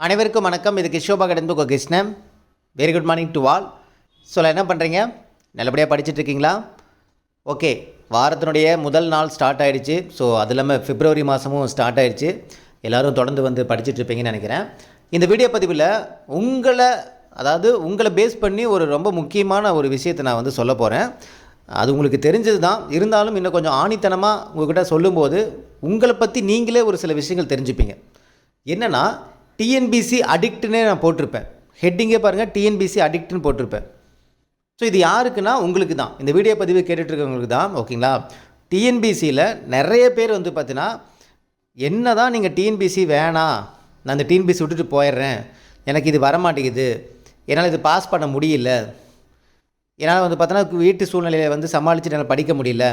அனைவருக்கும் வணக்கம். இது கிஷோபா கடந்து Krishnan. Very good morning to all so என்ன பண்ணுறீங்க நல்லபடியாக படிச்சுட்டு இருக்கீங்களா? ஓகே வாரத்தினுடைய முதல் நாள் ஸ்டார்ட் ஆகிடுச்சு ஸோ அது இல்லாமல் பிப்ரவரி மாதமும் ஸ்டார்ட் ஆகிடுச்சு எல்லோரும் தொடர்ந்து வந்து படிச்சுட்ருப்பீங்கன்னு நினைக்கிறேன். இந்த வீடியோ பதிவில் உங்களை அதாவது உங்களை பேஸ் பண்ணி ஒரு ரொம்ப முக்கியமான ஒரு விஷயத்தை நான் வந்து சொல்ல போகிறேன் அது உங்களுக்கு தெரிஞ்சது தான் இருந்தாலும் இன்னும் கொஞ்சம் ஆணித்தனமாக உங்கள்கிட்ட சொல்லும்போது உங்களை பற்றி நீங்களே ஒரு சில விஷயங்கள் தெரிஞ்சுப்பீங்க. என்னென்னா டிஎன்பிசி அடிக்ட்னே நான் போட்டிருப்பேன். ஹெட்டிங்கே பாருங்கள் டிஎன்பிசி அடிக்ட்னு போட்டிருப்பேன். ஸோ இது யாருக்குன்னா உங்களுக்கு தான். இந்த வீடியோ பதிவு கேட்டுட்ருக்கவங்களுக்கு தான் ஓகேங்களா டிஎன்பிசியில் நிறைய பேர் வந்து பார்த்தீங்கன்னா என்ன தான் நீங்கள் டிஎன்பிசி வேணாம் நான் அந்த டிஎன்பிசி விட்டுட்டு போயிடுறேன். எனக்கு இது வரமாட்டேங்குது. என்னால் இது பாஸ் பண்ண முடியல. என்னால் வந்து பார்த்தோன்னா வீட்டு சூழ்நிலையை வந்து சமாளித்து என்னால் படிக்க முடியல.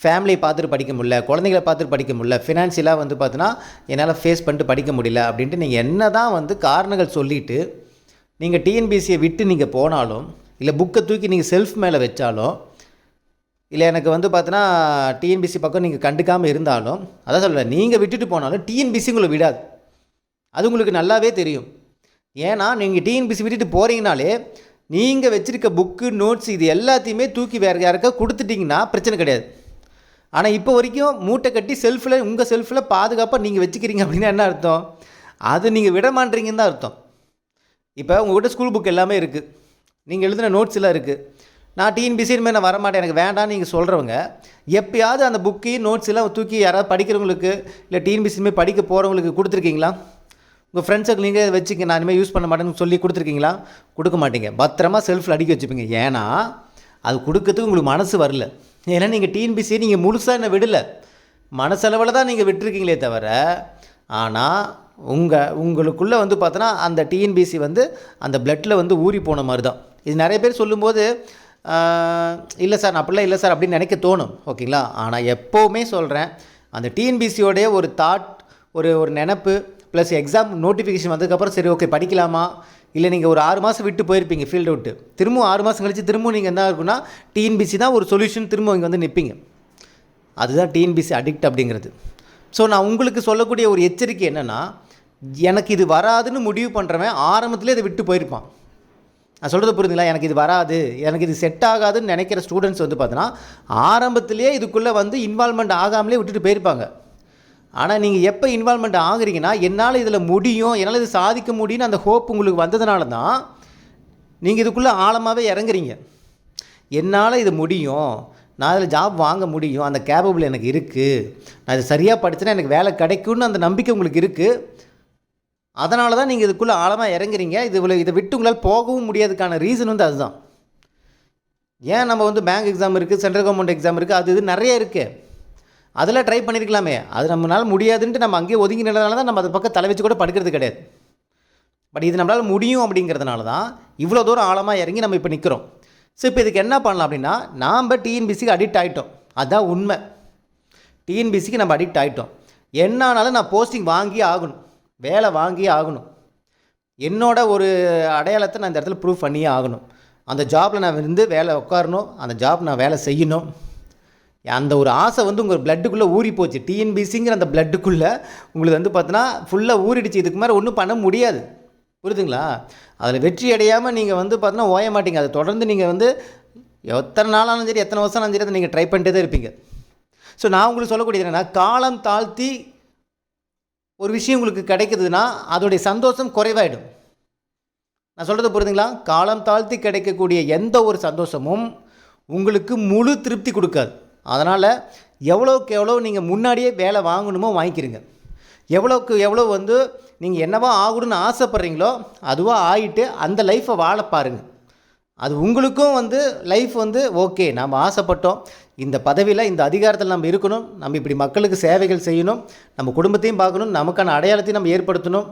ஃபேமிலியை பார்த்துட்டு படிக்க முடியல குழந்தைகளை பார்த்துட்டு படிக்க முடியல ஃபினான்ஷியலாக வந்து பார்த்தோன்னா என்னால் ஃபேஸ் பண்ணிட்டு படிக்க முடியல அப்படின்ட்டு நீங்கள் என்ன தான் வந்து காரணங்கள் சொல்லிவிட்டு நீங்கள் டிஎன்பிசியை விட்டு நீங்கள் போனாலும் இல்லை புக்கை தூக்கி நீங்கள் செல்ஃப் மேலே வச்சாலும் இல்லை எனக்கு வந்து பார்த்தோன்னா டிஎன்பிசி பக்கம் நீங்கள் கண்டுக்காமல் இருந்தாலும் அதான் சொல்லலை நீங்கள் விட்டுட்டு போனாலும் டிஎன்பிசி உங்களை விடாது. அது உங்களுக்கு நல்லாவே தெரியும். ஏன்னா நீங்கள் டிஎன்பிசி விட்டுட்டு போகிறீங்கனாலே நீங்கள் வச்சுருக்க புக்கு நோட்ஸ் இது எல்லாத்தையுமே தூக்கி வேறு யாருக்கா கொடுத்துட்டிங்கன்னா பிரச்சனை கிடையாது. ஆனால் இப்போ வரைக்கும் மூட்டை கட்டி செல்ஃபில் உங்கள் செல்ஃபில் பாதுகாப்பாக நீங்கள் வச்சுக்கிறீங்க அப்படின்னா என்ன அர்த்தம்? அது நீங்கள் விட மாட்டீங்கன்னு தான் அர்த்தம். இப்போ உங்கள்கிட்ட ஸ்கூல் புக் எல்லாமே இருக்குது நீங்கள் எழுதின நோட்ஸ் எல்லாம் இருக்குது நான் டிஎன்பிசி இனிமேல் நான் வரமாட்டேன். எனக்கு வேண்டாம்னு நீங்கள் சொல்கிறவங்க எப்பயாவது அந்த புக்கையும் நோட்ஸ் எல்லாம் தூக்கி யாராவது படிக்கிறவங்களுக்கு இல்லை டிஎன்பிசி படிக்க போகிறவங்களுக்கு கொடுத்துருக்கீங்களா? உங்கள் ஃப்ரெண்ட்ஸுக்கு நீங்கள் வச்சுக்க நான் இனிமேல் யூஸ் பண்ண மாட்டேன்னு சொல்லி கொடுத்துருக்கீங்களா? கொடுக்க மாட்டீங்க. பத்திரமா செல்ஃபில் அடிக்க வச்சுப்பீங்க. ஏன்னா அது கொடுக்கறதுக்கு உங்களுக்கு மனசு வரல. ஏன்னா நீங்கள் டிஎன்பிசி நீங்கள் முழுசாக என்ன விடலை. மனசளவில் தான் நீங்கள் விட்டுருக்கீங்களே தவிர ஆனால் உங்கள் உங்களுக்குள்ளே வந்து பார்த்தோன்னா அந்த டிஎன்பிசி வந்து அந்த பிளட்டில் வந்து ஊறி போன மாதிரி தான் இது நிறைய பேர் சொல்லும்போது இல்லை சார் நான் அப்படிலாம் இல்லை சார் அப்படின்னு நினைக்க தோணும். ஓகேங்களா? ஆனால் எப்போவுமே சொல்கிறேன் அந்த டிஎன்பிசியோடைய ஒரு தாட் ஒரு ஒரு நினப்பு ப்ளஸ் எக்ஸாம் நோட்டிஃபிகேஷன் வந்ததுக்கப்புறம் சரி ஓகே படிக்கலாமா? இல்லை நீங்கள் ஒரு ஆறு மாதம் விட்டு போயிருப்பீங்க ஃபீல்டு விட்டு திரும்பவும் ஆறு மாதம் கழிச்சு திரும்பவும் நீங்கள் என்ன இருக்குன்னா டிஎன்பிசி தான் ஒரு சொல்யூஷன் திரும்ப இங்கே வந்து நிற்பீங்க அதுதான் டிஎன்பிசி அடிக்ட் அப்படிங்கிறது. ஸோ நான் உங்களுக்கு சொல்லக்கூடிய ஒரு எச்சரிக்கை என்னென்னா எனக்கு இது வராதுன்னு முடிவு பண்ணுறவன் ஆரம்பத்திலே இதை விட்டு போயிருப்பான். நான் சொல்கிறது புரியுதுங்களா? எனக்கு இது வராது எனக்கு இது செட் ஆகாதுன்னு நினைக்கிற ஸ்டூடெண்ட்ஸ் வந்து பார்த்தோன்னா ஆரம்பத்திலேயே இதுக்குள்ளே வந்து இன்வால்மெண்ட் ஆகாமலே விட்டுட்டு போயிருப்பாங்க. ஆனால் நீங்கள் எப்போ இன்வால்மெண்ட் ஆகுறீங்கன்னா என்னால் இதில் முடியும் என்னால் இது சாதிக்க முடியும்னு அந்த ஹோப் உங்களுக்கு வந்ததுனால தான் நீங்கள் இதுக்குள்ளே ஆழமாகவே இறங்குறீங்க. என்னால் இது முடியும் நான் அதில் ஜாப் வாங்க முடியும் அந்த கேபபிள் எனக்கு இருக்குது நான் இது சரியாக படித்தேன்னா எனக்கு வேலை கிடைக்கும்னு அந்த நம்பிக்கை உங்களுக்கு இருக்குது அதனால தான் நீங்கள் இதுக்குள்ளே ஆழமாக இறங்குறீங்க. இது இவ்வளோ இதை விட்டு உங்களால் போகவும் முடியாதுக்கான ரீசன் வந்து அதுதான். ஏன் நம்ம வந்து பேங்க் எக்ஸாம் இருக்குது சென்ட்ரல் கவர்மெண்ட் எக்ஸாம் இருக்குது அது இது நிறைய இருக்குது அதெல்லாம் ட்ரை பண்ணியிருக்கலாமே அது நம்மளால் முடியாதுன்ட்டு நம்ம அங்கேயே ஒதுங்கி நிலனால தான் நம்ம அது பக்கம் தலை வச்சு கூட படுக்கிறது கிடையாது. பட் இது நம்மளால் முடியும் அப்படிங்கிறதுனால தான் இவ்வளோ தூரம் ஆழமாக இறங்கி நம்ம இப்போ நிற்கிறோம் ஸோ இப்போ இதுக்கு என்ன பண்ணலாம் அப்படின்னா நாம் டிஎன்பிசிக்கு அடிக்ட் ஆகிட்டோம் அதுதான் உண்மை. டிஎன்பிசிக்கு நம்ம அடிக்ட் ஆகிட்டோம் என்னானாலும் நான் போஸ்டிங் வாங்கி ஆகணும். வேலை வாங்கி ஆகணும். என்னோட ஒரு அடையாளத்தை நான் இந்த இடத்துல ப்ரூவ் பண்ணியே ஆகணும். அந்த ஜாபில் நான் இருந்து வேலை உட்காரணும். அந்த ஜாப் நான் வேலை செய்யணும். அந்த ஒரு ஆசை வந்து உங்கள் பிளட்டுக்குள்ளே ஊறி போச்சு. டிஎன்பிசிங்கிற அந்த பிளட்டுக்குள்ளே உங்களுக்கு வந்து பார்த்தோன்னா ஃபுல்லாக ஊறிடுச்சு. இதுக்கு மேலே ஒன்றும் பண்ண முடியாது. புரியுதுங்களா அதில் வெற்றி அடையாமல் நீங்கள் வந்து பார்த்தோன்னா ஓய மாட்டீங்க. அதை தொடர்ந்து நீங்கள் வந்து எத்தனை நாளானு சரி எத்தனை வருஷம் சரி அதை நீங்கள் ட்ரை பண்ணிட்டே தான் இருப்பீங்க. ஸோ நான் உங்களுக்கு சொல்லக்கூடியது என்னென்னா காலம் தாழ்த்தி ஒரு விஷயம் உங்களுக்கு கிடைக்குதுன்னா அதோடைய சந்தோஷம் குறைவாயிடும். நான் சொல்கிறது புரியுதுங்களா காலம் தாழ்த்தி கிடைக்கக்கூடிய எந்த ஒரு சந்தோஷமும் உங்களுக்கு முழு திருப்தி கொடுக்காது. அதனால் எவ்வளோக்கு எவ்வளோ நீங்கள் முன்னாடியே வேலை வாங்கணுமோ வாங்கிக்கிறீங்க எவ்வளோக்கு எவ்வளோ வந்து நீங்கள் என்னவோ ஆகணும்னு ஆசைப்பட்றீங்களோ அதுவாக ஆகிட்டு அந்த லைஃப்பை வாழ பாருங்கள் அது உங்களுக்கும் வந்து லைஃப் வந்து ஓகே நாம் ஆசைப்பட்டோம். இந்த பதவியில் இந்த அதிகாரத்தில் நம்ம இருக்கணும். நம்ம இப்படி மக்களுக்கு சேவைகள் செய்யணும். நம்ம குடும்பத்தையும் பார்க்கணும். நமக்கான அடையாளத்தையும் நம்ம ஏற்படுத்தணும்.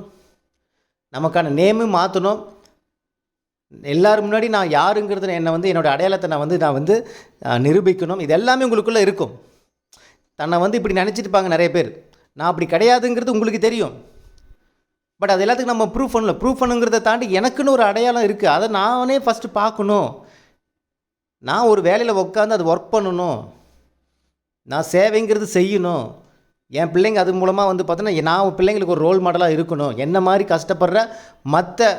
நமக்கான நேமும் மாற்றணும் எல்லாரும் முன்னாடி நான் யாருங்கிறது என்னை வந்து என்னோடய அடையாளத்தை நான் வந்து நான் வந்து நிரூபிக்கணும். இது எல்லாமே உங்களுக்குள்ளே இருக்கும். தன்னை வந்து இப்படி நினச்சிட்டுப்பாங்க நிறைய பேர். நான் அப்படி கிடையாதுங்கிறது உங்களுக்கு தெரியும். பட் அது எல்லாத்துக்கும் நம்ம ப்ரூஃப் பண்ணல. ப்ரூஃப் பண்ணுங்கிறத தாண்டி எனக்குன்னு ஒரு அடையாளம் இருக்குது அதை நானே ஃபஸ்ட்டு பார்க்கணும். நான் ஒரு வேலையில் உட்காந்து அது ஒர்க் பண்ணணும். நான் சேவைங்கிறது செய்யணும். என் பிள்ளைங்க அது மூலமாக வந்து பார்த்தோன்னா நான் உன் பிள்ளைங்களுக்கு ஒரு ரோல் மாடலாக இருக்கணும். என்ன மாதிரி கஷ்டப்படுற மற்ற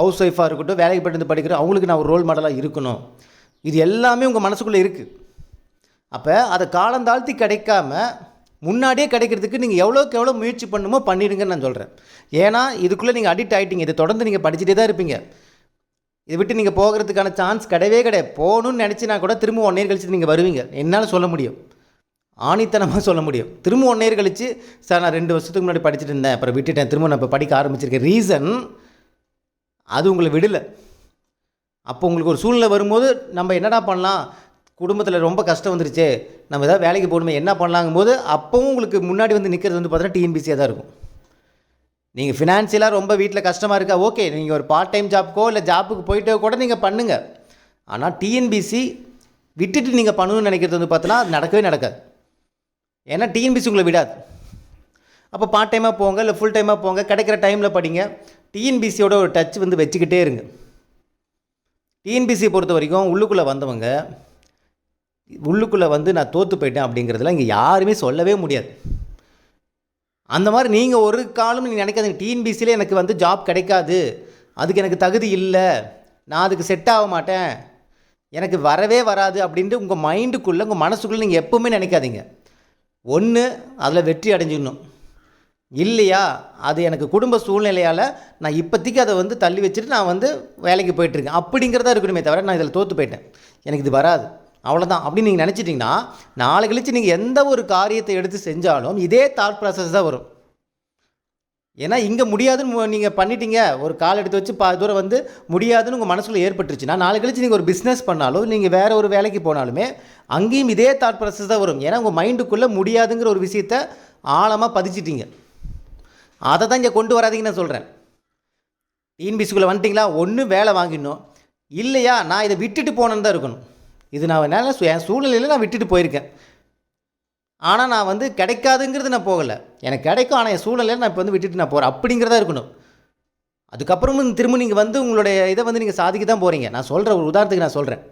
ஹவுஸ் ஒய்ஃபாக இருக்கட்டும் வேலைக்கு போயிட்டு படிக்கிற அவங்களுக்கு நான் ஒரு ரோல் மாடலாக இருக்கணும். இது எல்லாமே உங்கள் மனசுக்குள்ளே இருக்குது அப்போ அதை காலந்தாழ்த்தி கிடைக்காம முன்னாடியே கிடைக்கிறதுக்கு நீங்கள் எவ்வளோக்கு எவ்வளோ முயற்சி பண்ணுமோ பண்ணிடுங்கன்னு நான் சொல்கிறேன் ஏன்னா இதுக்குள்ளே நீங்கள் அடிக்ட் ஆகிட்டீங்க இதை தொடர்ந்து நீங்கள் படிச்சுட்டே தான் இருப்பீங்க. இதை விட்டு நீங்கள் போகிறதுக்கான சான்ஸ் கிடையவே கிடையாது. போகணும்னு நினச்சினா கூட திரும்ப ஒன் இயர் கழிச்சு நீங்கள் வருவீங்க. என்னால் சொல்ல முடியும். ஆணித்தனமாக சொல்ல முடியும். திரும்ப ஒன் இயர் கழிச்சு சார் நான் ரெண்டு வருஷத்துக்கு முன்னாடி படிச்சுட்டு இருந்தேன். அப்புறம் விட்டுட்டேன். திரும்ப நான் இப்போ படிக்க ஆரம்பிச்சிருக்கேன். ரீசன் அது உங்களை விடலை. அப்போ உங்களுக்கு ஒரு சூழ்நிலை வரும்போது நம்ம என்னடா பண்ணலாம்? குடும்பத்தில் ரொம்ப கஷ்டம் வந்துருச்சு. நம்ம எதாவது வேலைக்கு போகணுமே என்ன பண்ணலாங்கும் போது அப்போவும் உங்களுக்கு முன்னாடி வந்து நிற்கிறது வந்து பார்த்தீங்கன்னா டிஎன்பிசியாக தான் இருக்கும். நீங்கள் ஃபினான்ஷியலாக ரொம்ப வீட்டில் கஷ்டமாக இருக்கா? ஓகே நீங்கள் ஒரு பார்ட் டைம் ஜாப்க்கோ இல்லை ஜாப்புக்கு போயிட்டோ கூட நீங்கள் பண்ணுங்கள் ஆனால் டிஎன்பிசி விட்டுட்டு நீங்கள் பண்ணணும்னு நினைக்கிறது வந்து பார்த்தோன்னா அது நடக்கவே நடக்காது. ஏன்னா டிஎன்பிசி உங்களை விடாது. அப்போ பார்ட் டைமாக போங்க இல்லை ஃபுல் டைமாக போங்க கிடைக்கிற டைமில் படிங்க. டிஎன்பிசியோட ஒரு டச் வந்து வச்சுக்கிட்டே இருங்க. டிஎன்பிசியை பொறுத்த வரைக்கும் உள்ளுக்குள்ளே வந்தவங்க உள்ளுக்குள்ளே வந்து நான் தோற்று போயிட்டேன் அப்படிங்கிறதுலாம் இங்கே யாருமே சொல்லவே முடியாது. அந்த மாதிரி நீங்கள் ஒரு காலம் நீங்கள் நினைக்காதீங்க. டிஎன்பிசியில் எனக்கு வந்து ஜாப் கிடைக்காது. அதுக்கு எனக்கு தகுதி இல்லை. நான் அதுக்கு செட் ஆக மாட்டேன். எனக்கு வரவே வராது அப்படின்ட்டு உங்கள் மைண்டுக்குள்ளே உங்கள் மனசுக்குள்ளே நீங்கள் எப்போவுமே நினைக்காதீங்க. ஒன்று அதில் வெற்றி அடைஞ்சிடணும். இல்லையா? அது எனக்கு குடும்ப சூழ்நிலையால் நான் இப்போதைக்கு அதை வந்து தள்ளி வச்சுட்டு நான் வந்து வேலைக்கு போயிட்டுருக்கேன். அப்படிங்கிறதா இருக்கணுமே தவிர நான் இதில் தோற்று போயிட்டேன். எனக்கு இது வராது. அவ்வளோதான் அப்படின்னு நீங்கள் நினச்சிட்டிங்கன்னா நாளை கழித்து நீங்கள் எந்த ஒரு காரியத்தை எடுத்து செஞ்சாலும் இதே தாட் ப்ராசஸ் தான் வரும். ஏன்னா இங்கே முடியாதுன்னு நீங்கள் பண்ணிட்டீங்க. ஒரு கால் எடுத்து வச்சு பா தூரம் வந்து முடியாதுன்னு உங்கள் மனசுக்குள்ள ஏற்பட்டுருச்சுன்னா நாளை கழிச்சு நீங்கள் ஒரு பிஸ்னஸ் பண்ணாலும் நீங்கள் வேறு ஒரு வேலைக்கு போனாலுமே அங்கேயும் இதே தாட் ப்ராசஸ் தான் வரும். ஏன்னா உங்கள் மைண்டுக்குள்ளே முடியாதுங்கிற ஒரு விஷயத்த ஆழமாக பதிச்சிட்டிங்க. அதை தான் இங்கே கொண்டு வராதிங்கன்னு நான் சொல்கிறேன் டிஎன்பிசிக்குள்ளே வந்துட்டிங்களா? ஒன்று வேலை வாங்கிடணும். இல்லையா? நான் இதை விட்டுட்டு போனேன்னு தான் இருக்கணும். இது நான் என்னால் சு- என் சூழ்நிலையில் நான் விட்டுட்டு போயிருக்கேன். ஆனால் நான் வந்து கிடைக்காதுங்கிறது நான் போகலை. எனக்கு கிடைக்கும் ஆனால் என் சூழ்நிலையில் நான் இப்போ வந்து விட்டுட்டு நான் போகிறேன் அப்படிங்கிறதா இருக்கணும். அதுக்கப்புறமும் திரும்ப நீங்கள் வந்து உங்களுடைய இதை வந்து நீங்கள் சாதிக்க தான் போகிறீங்க நான் சொல்கிற ஒரு உதாரணத்துக்கு நான் சொல்கிறேன்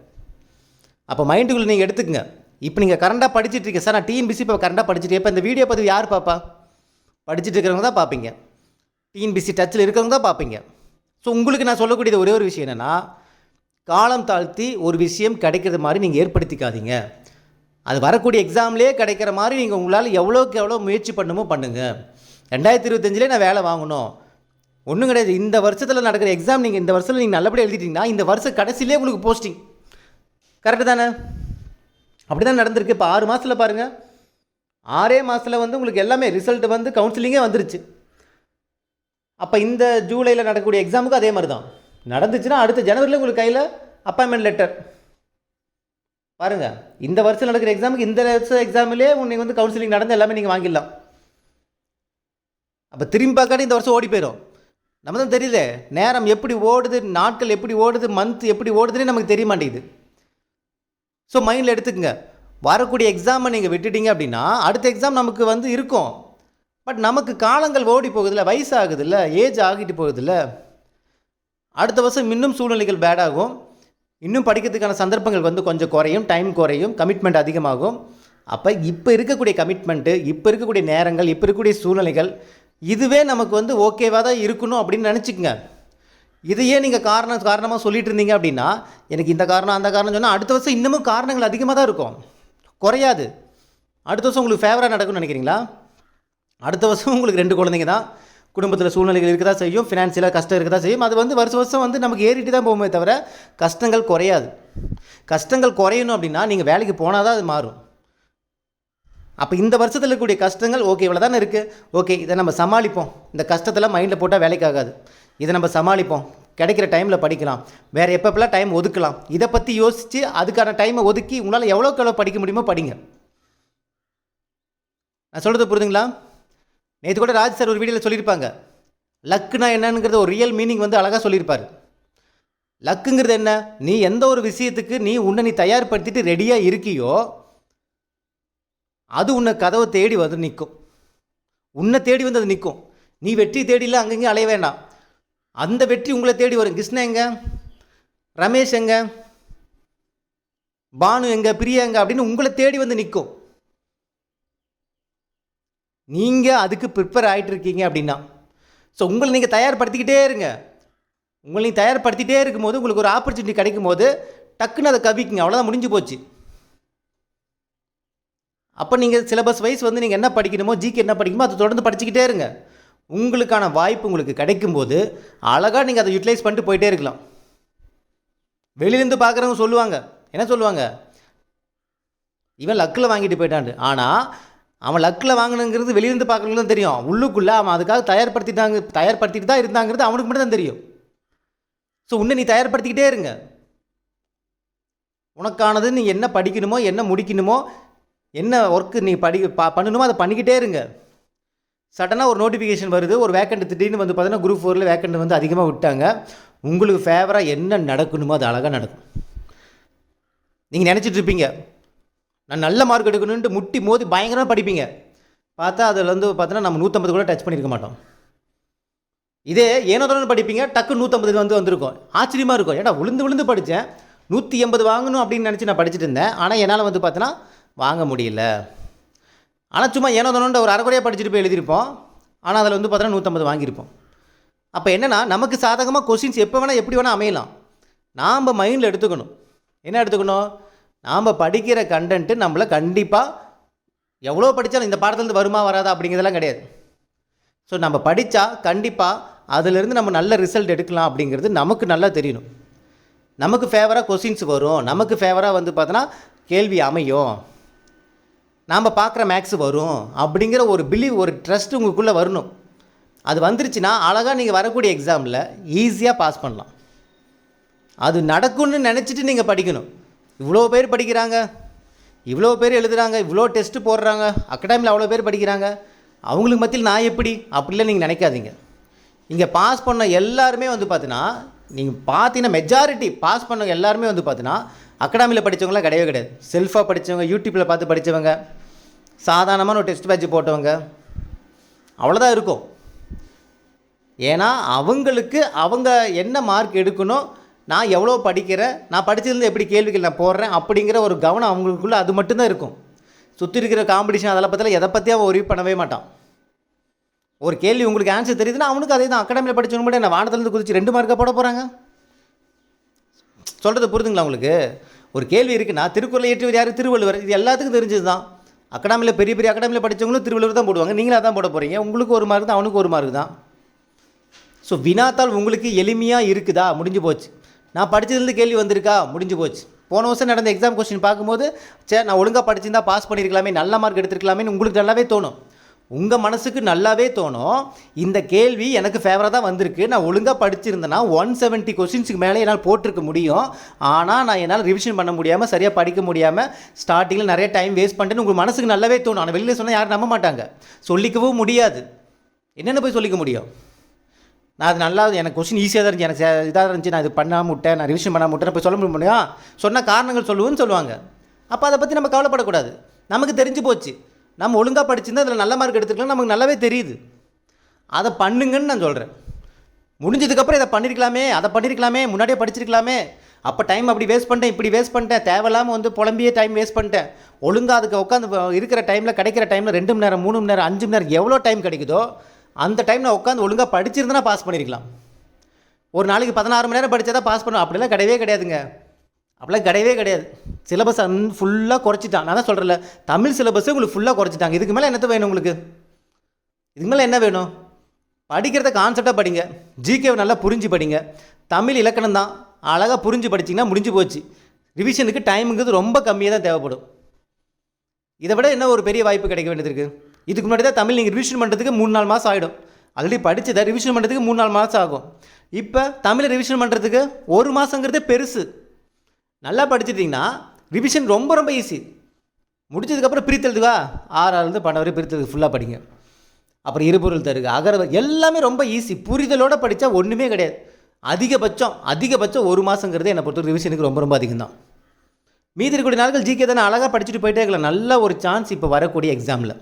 அப்போ மைண்டுக்குள்ளே நீங்கள் எடுத்துக்கங்க. இப்போ நீங்கள் கரண்டாக படிச்சுட்டு இருக்கீங்க. சார் நான் டிஎன்பிசி இப்போ கரண்டாக படிச்சுட்டு இப்போ இந்த வீடியோ பதிவு யார் பார்ப்பா படிச்சுட்டு இருக்கிறவங்க தான் பார்ப்பீங்க. டிஎன்பிசி டச்சில் இருக்கிறவங்க தான் பார்ப்பீங்க. ஸோ உங்களுக்கு நான் சொல்லக்கூடியது ஒரே ஒரு விஷயம் என்னென்னா காலம் தாழ்த்தி ஒரு விஷயம் கிடைக்கிறது மாதிரி நீங்கள் ஏற்படுத்திக்காதீங்க. அது வரக்கூடிய எக்ஸாம்லேயே கிடைக்கிற மாதிரி நீங்கள் உங்களால் எவ்வளோக்கு எவ்வளோ முயற்சி பண்ணுமோ பண்ணுங்கள் ரெண்டாயிரத்தி இருபத்தஞ்சிலே நான் வேலை வாங்கணும். ஒன்றும் கிடையாது. இந்த வருஷத்தில் நடக்கிற எக்ஸாம் நீங்கள் இந்த வருஷத்தில் நீங்கள் நல்லபடியாக எழுதிட்டீங்கன்னா இந்த வருஷம் கடைசியிலே உங்களுக்கு போஸ்டிங் கரெக்டு தானே? அப்படி தான் நடந்திருக்கு. இப்போ ஆறு மாதத்தில் பாருங்கள் ஆறே மாதத்தில் வந்து உங்களுக்கு எல்லாமே ரிசல்ட் வந்து கவுன்சிலிங்கே வந்துருச்சு. அப்போ இந்த ஜூலையில் நடக்கக்கூடிய எக்ஸாமுக்கு அதே மாதிரி தான் நடந்துச்சுன்னா அடுத்த ஜனவரியில் உங்களுக்கு கையில் அப்பாயின்மெண்ட் லெட்டர் பாருங்கள் இந்த வருஷம் நடக்கிற எக்ஸாமுக்கு இந்த வருஷம் எக்ஸாமிலே நீங்கள் வந்து கவுன்சிலிங் நடந்து எல்லாமே நீங்கள் வாங்கிடலாம். அப்போ திரும்பி பார்க்காட்டி இந்த வருஷம் ஓடி போயிடும் நம்ம தான் தெரியல நேரம் எப்படி ஓடுது நாட்கள் எப்படி ஓடுது மந்த் எப்படி ஓடுதுன்னே நமக்கு தெரிய மாட்டேங்குது. ஸோ மைண்டில் எடுத்துக்கங்க. வரக்கூடிய எக்ஸாமை நீங்கள் விட்டுட்டீங்க அப்படின்னா அடுத்த எக்ஸாம் நமக்கு வந்து இருக்கும். பட் நமக்கு காலங்கள் ஓடி போகுதில்ல வயசு ஆகுதில்ல ஏஜ் ஆகிட்டு போகுதில்ல. அடுத்த வருஷம் இன்னும் சூழ்நிலைகள் பேடாகும் இன்னும் படிக்கிறதுக்கான சந்தர்ப்பங்கள் வந்து கொஞ்சம் குறையும் டைம் குறையும் கமிட்மெண்ட் அதிகமாகும். அப்போ இப்போ இருக்கக்கூடிய கமிட்மெண்ட்டு இப்போ இருக்கக்கூடிய நேரங்கள் இப்போ இருக்கக்கூடிய சூழ்நிலைகள் இதுவே நமக்கு வந்து ஓகேவாக தான் இருக்கணும் அப்படின்னு நினச்சிக்கங்க. இதையே நீங்கள் காரணம் காரணமாக சொல்லிட்டு இருந்தீங்க அப்படின்னா எனக்கு இந்த காரணம் அந்த காரணம் சொன்னால் அடுத்த வருஷம் இன்னமும் காரணங்கள் அதிகமாக தான் இருக்கும். குறையாது. அடுத்த வருஷம் உங்களுக்கு ஃபேவராக நடக்கும்னு நினைக்கிறீங்களா? அடுத்த வருஷம் உங்களுக்கு ரெண்டு குழந்தைங்க தான். குடும்பத்தில் சூழ்நிலைகள் இருக்க தான் செய்யும் ஃபினான்ஷியலாக கஷ்டம் இருக்க தான் செய்யும். அது வந்து வருஷம் வருஷம் வந்து நமக்கு ஏறிட்டு தான் போகுமே தவிர கஷ்டங்கள் குறையாது. கஷ்டங்கள் குறையணும் அப்படின்னா நீங்கள் வேலைக்கு போனால் தான் அது மாறும். அப்போ இந்த வருஷத்தில் இருக்கக்கூடிய கஷ்டங்கள் ஓகே இவ்வளோ தானே இருக்குது ஓகே இதை நம்ம சமாளிப்போம். இந்த கஷ்டத்தெல்லாம் மைண்டில் போட்டால் வேலைக்கு ஆகாது. இதை நம்ம சமாளிப்போம். கிடைக்கிற டைமில் படிக்கலாம். வேறு எப்பப்பெல்லாம் டைம் ஒதுக்கலாம். இதை பற்றி யோசித்து அதுக்கான டைமை ஒதுக்கி உங்களால் எவ்வளோக்கு எவ்வளோ படிக்க முடியுமோ படிங்க. நான் சொல்கிறது புரிதுங்களா நேற்று கூட ராஜ் சார் ஒரு வீடியோவில் சொல்லியிருப்பாங்க. லக்குனா என்னங்கிறது ஒரு ரியல் மீனிங் வந்து அழகாக சொல்லியிருப்பார். லக்குங்கிறது என்ன? நீ எந்த ஒரு விஷயத்துக்கு நீ உன்னை நீ தயார்படுத்திட்டு ரெடியாக இருக்கியோ அது உன்னை கதவை தேடி வந்து நிற்கும். உன்னை தேடி வந்து அது நிற்கும். நீ வெற்றி தேடில அங்கங்கே அலைய வேண்டாம். அந்த வெற்றி உங்களை தேடி வரும். கிருஷ்ணா எங்க? ரமேஷ் எங்க? பானு எங்க? பிரியா எங்க? அப்படின்னு உங்களை தேடி வந்து நிற்கும் நீங்கள் அதுக்கு ப்ரிப்பேர் ஆகிட்டு இருக்கீங்க அப்படின்னா. ஸோ உங்களை நீங்கள் தயார்படுத்திக்கிட்டே இருங்க. உங்களை நீங்கள் தயார்படுத்திட்டே இருக்கும்போது உங்களுக்கு ஒரு ஆப்பர்ச்சுனிட்டி கிடைக்கும் போது டக்குன்னு அதை கவிக்குங்க. அவ்வளோதான் முடிஞ்சு போச்சு. அப்போ நீங்கள் சிலபஸ் வைஸ் வந்து நீங்கள் என்ன படிக்கணுமோ ஜிக்கு என்ன படிக்கணுமோ அதை தொடர்ந்து படிச்சுக்கிட்டே இருங்க. உங்களுக்கான வாய்ப்பு உங்களுக்கு கிடைக்கும்போது அழகாக நீங்கள் அதை யூட்டிலைஸ் பண்ணிட்டு போயிட்டே இருக்கலாம். வெளியிலேருந்து பார்க்குறவங்க சொல்லுவாங்க. என்ன சொல்லுவாங்க? இவன் லக்கில் வாங்கிட்டு போயிட்டான் ஆனால் அவன் லக்கில் வாங்கினுங்கிறது வெளியிருந்து பார்க்கறவங்களுக்கு தான் தெரியும். உள்ளுக்குள்ளே அவன் அதுக்காக தயார்படுத்திட்டாங்க தயார்படுத்திட்டு தான் இருந்தாங்கிறது அவனுக்கு மட்டும் தான் தெரியும். ஸோ உன்னை நீ தயார்படுத்திக்கிட்டே இருங்க. உனக்கானது நீ என்ன படிக்கணுமோ என்ன முடிக்கணுமோ என்ன ஒர்க்கு நீ படி பா பண்ணணுமோ அதை பண்ணிக்கிட்டே இருங்க. சடனாக ஒரு நோட்டிஃபிகேஷன் வருது. ஒரு வேக்கண்ட் திடீர்னு வந்து பார்த்தீங்கன்னா குரூப் ஃபோரில் வேக்கண்ட் வந்து அதிகமாக விட்டாங்க. உங்களுக்கு ஃபேவராக என்ன நடக்கணுமோ அது அழகாக நடக்கும். நீங்கள் நினச்சிட்டு இருப்பீங்க. நான் நல்ல மார்க் எடுக்கணுன்ட்டு முட்டி மோதி பயங்கரமாக படிப்பீங்க. பார்த்தா அதில் வந்து பார்த்தோன்னா நம்ம நூற்றம்பது கூட டச் பண்ணியிருக்க மாட்டோம். இதே ஏனோ தானே படிப்பீங்க. டக்கு நூற்றம்பது வந்து வந்திருக்கும். ஆச்சரியமாக இருக்கும். ஏடா விழுந்து விழுந்து படித்தேன் நூற்றி எண்பது வாங்கணும் அப்படின்னு நினச்சி நான் படிச்சுட்டு இருந்தேன். ஆனால் என்னால் வந்து பார்த்தோன்னா வாங்க முடியல. ஆனால் சும்மா ஏனோ தானோன்ற ஒரு அரைக்குறையாக படிச்சுட்டு போய் எழுதியிருப்போம். ஆனால் அதில் வந்து பார்த்தோன்னா நூற்றம்பது வாங்கியிருப்போம். அப்போ என்னென்னா நமக்கு சாதகமாக கொஸ்டின்ஸ் எப்போ வேணால் எப்படி வேணால் அமையலாம். நாம் மைண்டில் எடுத்துக்கணும். என்ன எடுத்துக்கணும்? நாம் படிக்கிற கண்டென்ட்டு நம்மளை கண்டிப்பாக எவ்வளோ படித்தாலும் இந்த பாடத்துலேருந்து வருமா வராதா அப்படிங்கிறதெல்லாம் கிடையாது. ஸோ நம்ம படித்தா கண்டிப்பாக அதிலிருந்து நம்ம நல்ல ரிசல்ட் எடுக்கலாம் அப்படிங்கிறது நமக்கு நல்லா தெரியணும். நமக்கு ஃபேவராக கொஸ்டின்ஸ் வரும். நமக்கு ஃபேவராக வந்து பார்த்தோன்னா கேள்வி அமையும். நாம் பார்க்குற மேக்ஸ் வரும் அப்படிங்கிற ஒரு பிலீவ் ஒரு ட்ரஸ்ட் உங்களுக்குள்ளே வரணும். அது வந்துருச்சுன்னா அழகாக நீங்கள் வரக்கூடிய எக்ஸாமில் ஈஸியாக பாஸ் பண்ணலாம். அது நடக்கும்னு நினச்சிட்டு நீங்கள் படிக்கணும். இவ்வளோ பேர் படிக்கிறாங்க. இவ்வளோ பேர் எழுதுகிறாங்க இவ்வளோ டெஸ்ட்டு போடுறாங்க. அகாடமியில் அவ்வளோ பேர் படிக்கிறாங்க. அவங்களுக்கு மத்தியில் நான் எப்படி? அப்படிலாம் நீங்கள் நினைக்காதீங்க. இங்கே பாஸ் பண்ண எல்லாருமே வந்து பார்த்தீங்கன்னா நீங்கள் பார்த்தீங்கன்னா மெஜாரிட்டி பாஸ் பண்ண எல்லாருமே வந்து பார்த்தீங்கன்னா அகாடமியில் படித்தவங்களாம் கிடையவே கிடையாது. செல்ஃபாக படித்தவங்க யூடியூப்பில் பார்த்து படித்தவங்க சாதாரணமான ஒரு டெஸ்ட் பேட்ச் போட்டவங்க. அவ்வளோதான் இருக்கும். ஏன்னா அவங்களுக்கு அவங்க என்ன மார்க் எடுக்கணும் நான் எவ்வளோ படிக்கிறேன் நான் படித்ததுலேருந்து எப்படி கேள்விகள் நான் போடுறேன் அப்படிங்கிற ஒரு கவனம் அவங்களுக்குள்ளே அது மட்டும்தான் இருக்கும். சுற்றி இருக்கிற காம்படிஷன் அதெல்லாம் பற்றிலாம் எதை பற்றி அவன் ஒரிவு பண்ணவே மாட்டான். ஒரு கேள்வி உங்களுக்கு ஆன்சர் தெரியுதுன்னா அவனுக்கு அதே தான் அகாடமியில் படித்தவங்க மட்டும் என்ன வானத்துலேருந்து குதிச்சு ரெண்டு மார்க்காக போட போகிறாங்க சொல்கிறது புரிதுங்களா உங்களுக்கு? ஒரு கேள்வி இருக்குன்னா திருக்குறளை ஏற்றியவர் யார்? திருவள்ளுவர். இது எல்லாத்துக்கும் தெரிஞ்சது தான் அகாடமியில் பெரிய பெரிய அகாடமியில் படித்தவங்களும் திருவள்ளுவர் தான் போடுவாங்க. நீங்களும் அதான் போட போகிறீங்க உங்களுக்கு ஒரு மார்க் தான் அவனுக்கு ஒரு மார்க் தான். ஸோ வினாத்தாள் உங்களுக்கு எளிமையாக இருக்குதா? முடிஞ்சு போச்சு. நான் படித்ததுலேருந்து கேள்வி வந்திருக்கா? முடிஞ்சு போச்சு. போன வருஷம் நடந்த எக்ஸாம் கொஸ்டின் பார்க்கும்போது சே நான் ஒழுங்காக படிச்சிருந்தா பாஸ் பண்ணியிருக்கலாமே நல்ல மார்க் எடுத்திருக்கலாமேன்னு உங்களுக்கு நல்லாவே தோணும். உங்கள் மனசுக்கு நல்லாவே தோணும். இந்த கேள்வி எனக்கு ஃபேவராக தான் வந்திருக்கு. நான் ஒழுங்காக படிச்சிருந்தேன்னா ஒன் செவன்ட்டி கொஸ்டின்ஸுக்கு மேலே என்னால் போட்டிருக்க முடியும். ஆனால் நான் என்னால் ரிவிஷன் பண்ண முடியாமல் சரியாக படிக்க முடியாமல் ஸ்டார்டிங்கில் நிறைய டைம் வேஸ்ட் பண்ணிட்டேன்னு உங்கள் மனசுக்கு நல்லாவே தோணும். ஆனால் வெளியில் சொன்னால் யாரும் நம்ப மாட்டாங்க. சொல்லிக்கவும் முடியாது. என்னென்ன போய் சொல்லிக்க முடியும்? நான் அது நல்லா எனக்கு கொஸ்டின் ஈஸியாக தான் இருந்துச்சு. எனக்கு இதாக இருந்துச்சு. நான் இது பண்ணாமல் விட்டேன். நான் ரிவிஷன் பண்ணாமல் விட்டேன் போய் சொல்ல முடியும்? சொன்ன காரணங்கள் சொல்லுவோன்னு சொல்லுவாங்க. அப்போ அதை பற்றி நம்ம கவலைப்படக்கூடாது. நமக்கு தெரிஞ்சு போச்சு. நம்ம ஒழுங்காக படிச்சிருந்தா அதில் நல்ல மார்க் எடுத்துக்கலாம் நமக்கு நல்லாவே தெரியுது. அதை பண்ணுங்கன்னு நான் சொல்கிறேன் முடிஞ்சதுக்கப்புறம் இதை பண்ணியிருக்கலாமே அதை பண்ணியிருக்கலாமே முன்னாடியே படிச்சிருக்கலாமே. அப்போ டைம் அப்படி வேஸ்ட் பண்ணிட்டேன் இப்படி வேஸ்ட் பண்ணிட்டேன். தேவையில்லாமல் வந்து புலம்பியே டைம் வேஸ்ட் பண்ணிட்டேன். ஒழுங்காக அதுக்கு உட்காந்து இருக்கிற டைமில் கிடைக்கிற டைமில் ரெண்டு மணி நேரம் மூணு மணி நேரம் அஞ்சு மணி நேரம் எவ்வளோ டைம் கிடைக்குதோ அந்த டைம் நான் உட்காந்து ஒழுங்காக படிச்சிருந்தேன்னா பாஸ் பண்ணியிருக்கலாம் ஒரு நாளைக்கு பதினாறு மணி நேரம் படித்தா பாஸ் பண்ணும் அப்படிலாம் கிடையவே கிடையாதுங்க. அப்படிலாம் கிடையவே கிடையாது. சிலபஸ் அன் ஃபுல்லாக குறைச்சிட்டான். நான் தான் சொல்கிறேன்ல தமிழ் சிலபஸே உங்களுக்கு ஃபுல்லாக குறைச்சிட்டாங்க. இதுக்கு மேலே என்னத்தை வேணும் உங்களுக்கு? இதுக்கு மேலே என்ன வேணும்? படிக்கிறத கான்செப்டாக படிங்க. ஜிகேவை நல்லா புரிஞ்சு படிங்க. தமிழ் இலக்கணம் தான். அழகாக புரிஞ்சு படிச்சிங்கன்னா முடிஞ்சு போச்சு. ரிவிஷனுக்கு டைமுங்கிறது ரொம்ப கம்மியாக தான் தேவைப்படும். இதை விட என்ன ஒரு பெரிய வாய்ப்பு கிடைக்க வேண்டியது இருக்குது இதுக்கு முன்னாடி தான் தமிழ் நீங்கள் ரிவிஷன் பண்ணுறதுக்கு மூணு நாலு மாதம் ஆகிடும் ஆல்ரெடி படித்ததை ரிவிஷன் பண்ணுறதுக்கு மூணு நாலு மாதம் ஆகும். இப்போ தமிழை ரிவிஷன் பண்ணுறதுக்கு ஒரு மாதங்கிறதே பெருசு. நல்லா படிச்சிட்டிங்கன்னா ரிவிஷன் ரொம்ப ரொம்ப ஈஸி முடிச்சதுக்கப்புறம் பிரித்தெழுதுவா? ஆறாவது பன்னெண்டு வரை பிரித்தெழுது ஃபுல்லாக படிங்க. அப்புறம் இருபொருள் தருக அகர எல்லாமே ரொம்ப ஈஸி புரிதலோடு படித்தா ஒன்றுமே கிடையாது. அதிகபட்சம் அதிகபட்சம் ஒரு மாதங்கிறது என்னை பொறுத்த ரிவிஷனுக்கு ரொம்ப ரொம்ப அதிகம் தான் மீதி இருக்கக்கூடிய நாட்கள் ஜிகே தானே அழகாக படிச்சுட்டு போயிட்டே இருக்கலாம் நல்ல ஒரு சான்ஸ் இப்போ வரக்கூடிய எக்ஸாமில்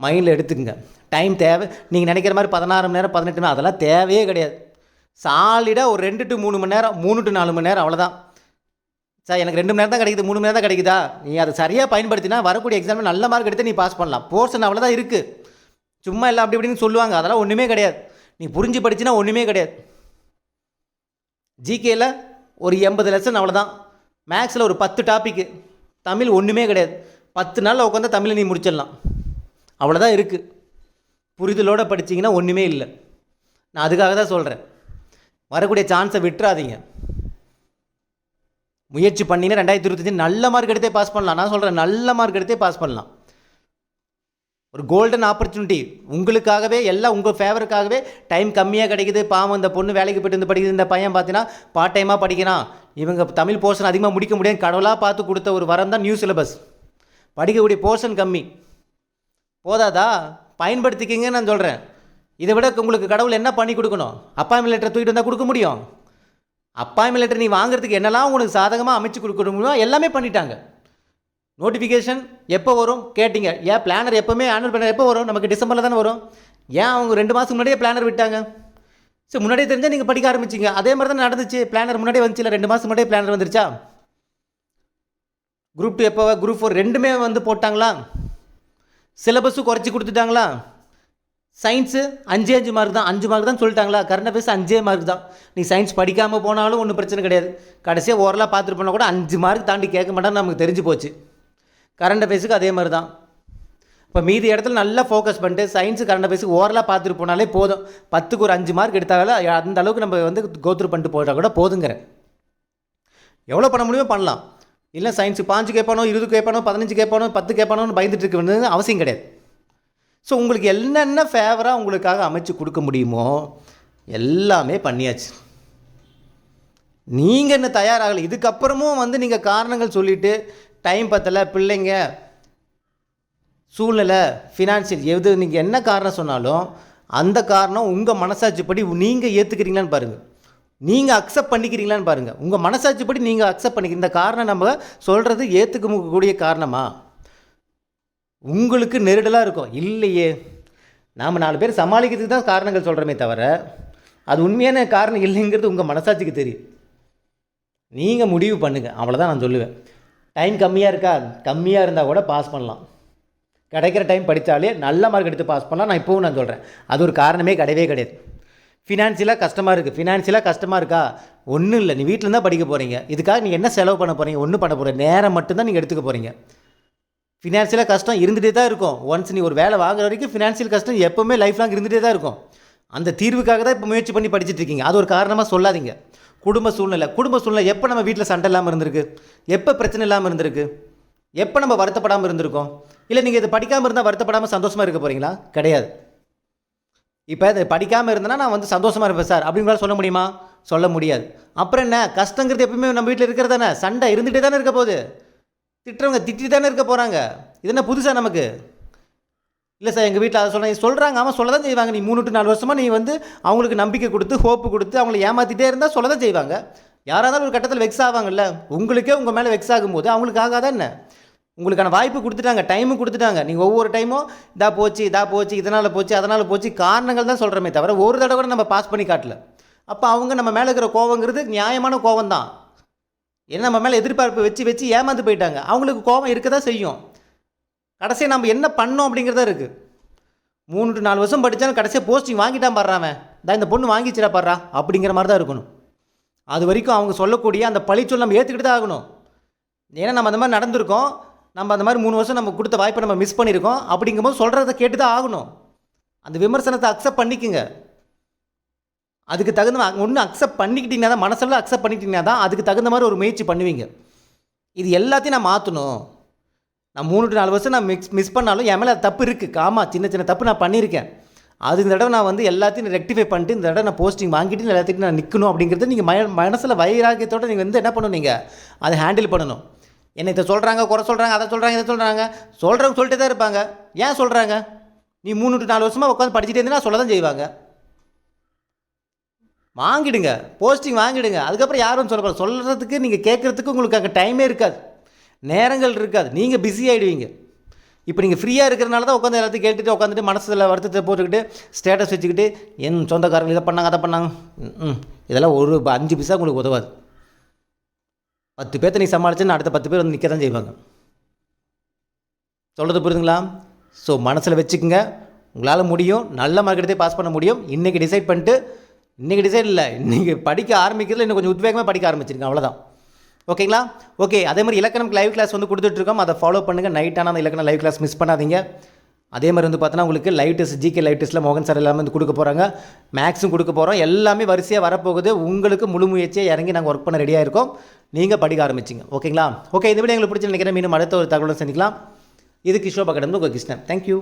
மைண்டில் எடுத்துக்கங்க. டைம் தேவை. நீங்கள் நினைக்கிற மாதிரி பதினாறு மணி நேரம் பதினெட்டு மணி அதெல்லாம் தேவையே கிடையாது. சாலிடாக ஒரு ரெண்டு டு மூணு மணி நேரம் மூணு டு நாலு மணி நேரம் அவ்வளோதான் சார் எனக்கு ரெண்டு மணி நேரம் தான் கிடைக்குது மூணு மணி நேரம் தான் கிடைக்குதா? நீ அதை சரியாக பயன்படுத்தினா வரக்கூடிய எக்ஸாமில் நல்ல மார்க் எடுத்து நீ பாஸ் பண்ணலாம். போர்ஷன் அவ்வளோதான் இருக்குது சும்மா இல்லை அப்படி இப்படின்னு சொல்லுவாங்க. அதெல்லாம் ஒன்றுமே கிடையாது. நீ புரிஞ்சு படிச்சுனா ஒன்றுமே கிடையாது. ஜிகேயில் ஒரு எண்பது லெசன் அவ்வளோதான் மேக்ஸில் ஒரு பத்து டாப்பிக்கு தமிழ் ஒன்றுமே கிடையாது. பத்து நாளில் உட்காந்து தமிழை நீ முடிச்சிடலாம். அவ்வளோதான் இருக்குது புரிதலோடு படிச்சீங்கன்னா ஒன்றுமே இல்லை. நான் அதுக்காக தான் சொல்கிறேன் வரக்கூடிய சான்ஸை விட்டுறாதீங்க. முயற்சி பண்ணினா ரெண்டாயிரத்தி இருபத்தஞ்சு நல்ல மார்க் எடுத்தே பாஸ் பண்ணலாம். நான் சொல்கிறேன் நல்ல மார்க் எடுத்தே பாஸ் பண்ணலாம். ஒரு கோல்டன் ஆப்பர்ச்சுனிட்டி உங்களுக்காகவே எல்லாம் உங்கள் ஃபேவருக்காகவே டைம் கம்மியாக கிடைக்குது. பாவம் இந்த பொண்ணு வேலைக்கு போயிட்டு வந்து படிக்குது. இந்த பையன் பார்த்தீங்கன்னா பார்ட் டைமாக படிக்கிறான். இவங்க தமிழ் போர்ஷன் அதிகமாக முடிக்க முடியாது. கடவுளாக பார்த்து கொடுத்த ஒரு வரம் தான் நியூ சிலபஸ் படிக்கக்கூடிய போர்ஷன் கம்மி. போதாதா? பயன்படுத்திக்கிங்கன்னு நான் சொல்கிறேன் இதை விட உங்களுக்கு கடவுள் என்ன பண்ணி கொடுக்கணும்? அப்பாயின்மெண்ட் லெட்டர் தூக்கிட்டு வந்தால் கொடுக்க முடியும். அப்பாயின்மெண்ட் லெட்டர் நீ வாங்குறதுக்கு என்னெல்லாம் உங்களுக்கு சாதகமாக அமைச்சு கொடுக்கணுமோ எல்லாமே பண்ணிட்டாங்க. நோட்டிஃபிகேஷன் எப்போ வரும்? கேட்டிங்க. ஏன் பிளானர் எப்போவுமே ஆனுவல் பிளானர் எப்போ வரும்? நமக்கு டிசம்பரில் தானே வரும். ஏன் அவங்க ரெண்டு மாதத்துக்கு முன்னாடியே பிளானர் விட்டாங்க? சரி முன்னாடியே தெரிஞ்சால் நீங்கள் படிக்க ஆரம்பிச்சிங்க. அதே மாதிரி தான் நடந்துச்சு. பிளானர் முன்னாடியே வந்துச்சுல ரெண்டு மாதம் முன்னாடியே பிளானர் வந்துருச்சா? குரூப் டூ எப்போ? குரூப் ஃபோர் ரெண்டுமே வந்து போட்டாங்களா? சிலபஸும் குறைச்சி கொடுத்துட்டாங்களா? சயின்ஸு அஞ்சே அஞ்சு மார்க் தான். அஞ்சு மார்க் தான் சொல்லிட்டாங்களா? கரண்ட் அஃபேர்ஸ் அஞ்சே மார்க் தான். நீ சயின்ஸ் படிக்காமல் போனாலும் ஒன்றும் பிரச்சனை கிடையாது. கடைசியாக ஓரலாக பார்த்துட்டு போனால் கூட அஞ்சு மார்க் தாண்டி கேட்க மாட்டான்னு நமக்கு தெரிஞ்சு போச்சு. கரண்ட் அஃபேர்ஸுக்கு அதே மாதிரி தான். இப்போ மீதி இடத்துல நல்லா ஃபோக்கஸ் பண்ணிட்டு சயின்ஸு கரண்ட் அஃபேர்ஸுக்கு ஓரலாக பார்த்துட்டு போனாலே போதும். பத்துக்கு ஒரு அஞ்சு மார்க் எடுத்தாலும் அந்த அளவுக்கு நம்ம வந்து கோத்ரூ பண்ணிட்டு போயிட்டா கூட போதுங்கிறேன் எவ்வளோ பண்ண முடியுமோ பண்ணலாம். இல்லை சயின்ஸு பாஞ்சு கேட்பானோ இருபது கேட்பானோ பதினஞ்சு கேட்பானோ பத்து கேட்பானோன்னு பயந்துட்டு இருக்க வேண்டியது அவசியம் கிடையாது. ஸோ உங்களுக்கு என்னென்ன ஃபேவராக உங்களுக்காக அமைச்சு கொடுக்க முடியுமோ எல்லாமே பண்ணியாச்சு. நீங்கள் என்ன தயாராகலை இதுக்கப்புறமும் வந்து நீங்கள் காரணங்கள் சொல்லிவிட்டு டைம் பத்தலை பிள்ளைங்க சூழ்நிலை ஃபினான்ஷியல் எது நீங்கள் என்ன காரணம் சொன்னாலும் அந்த காரணம் உங்கள் மனசாட்சிப்படி நீங்கள் ஏற்றுக்கிறீங்களான்னு பாருங்கள் நீங்கள் அக்செப்ட் பண்ணிக்கிறீங்களான்னு பாருங்கள் உங்கள் மனசாட்சிப்படி நீங்கள் அக்செப்ட் பண்ணிக்க இந்த காரணம் நம்ம சொல்கிறது ஏற்றுக்கக்கூடிய காரணமாக உங்களுக்கு நெருடலாக இருக்கும். இல்லையே. நாம் நாலு பேர் சமாளிக்கிறதுக்கு தான் காரணங்கள் சொல்கிறோமே தவிர அது உண்மையான காரணம் இல்லைங்கிறது உங்கள் மனசாட்சிக்கு தெரியும். நீங்கள் முடிவு பண்ணுங்கள் அவ்வளோதான் நான் சொல்லுவேன். டைம் கம்மியாக இருக்கா? கம்மியாக இருந்தால் கூட பாஸ் பண்ணலாம். கிடைக்கிற டைம் படித்தாலே நல்ல மார்க் எடுத்து பாஸ் பண்ணலாம். நான் இப்போவும் நான் சொல்கிறேன் அது ஒரு காரணமே கிடையவே கிடையாது. ஃபினான்ஷியலாக கஷ்டமாக இருக்குது ஃபினான்ஷியலாக கஷ்டமாக இருக்கா? ஒன்றும் இல்லை. நீ வீட்டில் தான் படிக்க போகிறீங்க இதுக்காக நீங்கள் என்ன செலவு பண்ண போகிறீங்க ஒன்றும் பண்ண போகிற நேரம் மட்டும்தான் நீங்கள் எடுத்துக்க போகிறீங்க ஃபினான்ஷியலாக கஷ்டம் இருந்துகிட்டே தான் இருக்கும். ஒன்ஸ் நீ ஒரு வேலை வாங்குற வரைக்கும் ஃபினான்ஷியல் கஷ்டம் எப்போவுமே லைஃப் லாங் இருந்துகிட்டே தான் இருக்கும். அந்த தீர்வுக்காக தான் இப்போ முயற்சி பண்ணி படிச்சுட்டு இருக்கீங்க. அது ஒரு காரணமாக சொல்லாதீங்க. குடும்ப சூழ்நிலை. குடும்ப சூழ்நிலை எப்போ நம்ம வீட்டில் சண்டை இல்லாமல் இருந்திருக்கு? எப்போ பிரச்சனை இல்லாமல் இருந்திருக்கு? எப்போ நம்ம வருத்தப்படாமல் இருந்திருக்கோம்? இல்லை நீங்கள் இது படிக்காமல் இருந்தால் வருத்தப்படாமல் சந்தோஷமாக இருக்க போகிறீங்களா கிடையாது. இப்போ இது படிக்காமல் இருந்தேன்னா நான் வந்து சந்தோஷமாக இருப்பேன் சார். அப்படிங்களால சொல்ல முடியுமா? சொல்ல முடியாது. அப்புறம் என்ன? கஷ்டங்கிறது எப்பவுமே நம்ம வீட்டில் இருக்கிறது தானே. சண்டை இருந்துகிட்டே தானே இருக்க போகுது. திட்டுறவங்க திட்டி தானே இருக்க போகிறாங்க இது என்ன புதுசாக நமக்கு? இல்லை சார் எங்கள் வீட்டில் அதை சொல்ல சொல்கிறாங்க ஆமாம் சொல்ல தான் செய்வாங்க. நீ மூணு டு நாலு வருஷமாக நீ வந்து அவங்களுக்கு நம்பிக்கை கொடுத்து ஹோப்பு கொடுத்து அவங்கள ஏமாற்றிட்டே இருந்தால் சொல்ல தான் செய்வாங்க. யாராக இருந்தாலும் ஒரு கட்டத்தில் வெக்ஸ் ஆவாங்கல்ல. உங்களுக்கே உங்கள் மேலே வெக்ஸ் ஆகும்போது அவங்களுக்கு ஆகாதா என்ன? உங்களுக்கான வாய்ப்பு கொடுத்துட்டாங்க டைமும் கொடுத்துட்டாங்க. நீங்கள் ஒவ்வொரு டைமும் இதா போச்சு இதா போச்சு இதனால் போச்சு அதனால் போச்சு காரணங்கள் தான் சொல்கிறோமே தவிர ஒரு தடவை கூட நம்ம பாஸ் பண்ணி காட்டல. அப்போ அவங்க நம்ம மேலே இருக்கிற கோவங்கிறது நியாயமான கோவம் தான் ஏன்னா நம்ம மேலே எதிர்பார்ப்பு வச்சு வச்சு ஏமாந்து போயிட்டாங்க. அவங்களுக்கு கோவம் இருக்க தான் செய்யும். கடைசியாக நம்ம என்ன பண்ணோம் அப்படிங்கிறதா இருக்குது மூணு டு நாலு வருஷம் படித்தாலும் கடைசியாக போஸ்டிங் வாங்கிட்டான் பாடுறாவன் தான் இந்த பொண்ணு வாங்கிச்சிடா பாடுறா அப்படிங்கிற மாதிரி தான் இருக்கணும். அது வரைக்கும் அவங்க சொல்லக்கூடிய அந்த பழிச்சொல் நம்ம ஏற்றுக்கிட்டு தான் ஆகணும். ஏன்னா நம்ம அந்த மாதிரி நடந்திருக்கோம். நம்ம அந்த மாதிரி மூணு வருஷம் நம்ம கொடுத்த வாய்ப்பை நம்ம மிஸ் பண்ணியிருக்கோம். அப்படிங்கும்போது சொல்கிறத கேட்டு தான் ஆகணும். அந்த விமர்சனத்தை அக்செப்ட் பண்ணிக்கோங்க. அதுக்கு தகுந்த ஒன்று அக்செப்ட் பண்ணிக்கிட்டீங்கன்னா தான் மனசெல்லாம் அக்செப்ட் பண்ணிக்கிட்டீங்கன்னா தான் அதுக்கு தகுந்த மாதிரி ஒரு முயற்சி பண்ணுவீங்க. இது எல்லாத்தையும் நான் மாற்றணும் நான் மூணு டு நாலு வருஷம் நான் மிக்ஸ் மிஸ் பண்ணாலும் என் மேலே தப்பு இருக்குது ஆமாம் சின்ன சின்ன தப்பு நான் பண்ணியிருக்கேன். அது இந்த தடவை நான் வந்து எல்லாத்தையும் ரெக்டிஃபை பண்ணிட்டு இந்த தடவை நான் போஸ்டிங் வாங்கிட்டு எல்லாத்தையும் நான் நிற்கணும் அப்படிங்கிறது நீங்கள் ம மனசில் வைராகியத்தோடு நீங்கள் வந்து என்ன பண்ணணும் நீங்கள் அதை ஹேண்டில் பண்ணணும். என்னை இதை சொல்கிறாங்க குறை சொல்கிறாங்க அதை சொல்கிறாங்க இதை சொல்கிறாங்க சொல்கிறவங்க சொல்லிட்டு தான் இருப்பாங்க. ஏன் சொல்கிறாங்க நீ மூணு டு நாலு வருஷமாக உட்காந்து படிச்சுட்டு இருந்தீங்கன்னா சொல்ல தான் செய்வாங்க. வாங்கிடுங்க. போஸ்டிங் வாங்கிடுங்க. அதுக்கப்புறம் யாரும் சொல்லப்போ சொல்கிறதுக்கு நீங்கள் கேட்குறதுக்கு உங்களுக்கு அங்கே டைமே இருக்காது. நேரங்கள் இருக்காது. நீங்கள் பிஸி ஆகிடுவீங்க இப்போ நீங்கள் ஃப்ரீயாக இருக்கிறனால தான் உட்காந்து எல்லாத்தையும் கேட்டுட்டு உட்காந்துட்டு மனசில் வருத்தத்தை போட்டுக்கிட்டு ஸ்டேட்டஸ் வச்சுக்கிட்டு என் சொந்தக்காரங்க இதை பண்ணாங்க அதை பண்ணாங்க. ம் இதெல்லாம் ஒரு அஞ்சு பைசா உங்களுக்கு உதவாது. பத்து பேர்த்த நீ சமாளிச்சுன்னு அடுத்த பத்து பேர் வந்து நிற்க தான் செய்வாங்க. சொல்கிறது புரியுதுங்களா? ஸோ மனசில் வச்சுக்கோங்க. உங்களால் முடியும். நல்ல மார்க் பாஸ் பண்ண முடியும். இன்றைக்கி டிசைட் பண்ணிட்டு இன்றைக்கி டிசைட் இல்லை. இன்றைக்கி படிக்க ஆரம்பிக்கிறதுல இன்னும் கொஞ்சம் உத்வேகமாக படிக்க ஆரம்பிச்சிருக்கேன் அவ்வளோதான் ஓகேங்களா ஓகே அதே மாதிரி இலக்கணம் லைவ் கிளாஸ் வந்து கொடுத்துட்ருக்கோம் அதை ஃபாலோ பண்ணுங்கள் நைட்டான அந்த இலக்கணம் லைவ் கிளாஸ் மிஸ் பண்ணாதீங்க. அதே மாதிரி வந்து பார்த்தோன்னா உங்களுக்கு லைவ் டெஸ்ட் ஜிகே லைவ் டெஸ்ட்டில் மோகன் சார் எல்லாமே வந்து கொடுக்க போகிறாங்க மேக்ஸும் கொடுக்க போகிறோம் எல்லாமே வரிசையாக வரப்போகுது. உங்களுக்கு முழு முயற்சியாக இறங்கி நாங்கள் ஒர்க் பண்ண ரெடியாக இருக்கோம். நீங்கள் படிக்க ஆரம்பிச்சிங்க. ஓகேங்களா ஓகே இந்த வீடியோ எங்களுக்கு பிடிச்சி நினைக்கிறேன். மீண்டும் அடுத்த ஒரு தகவலை சந்திக்கலாம். இது கிஷோபா கடந்து உங்கள் கிருஷ்ணன். தேங்க்யூ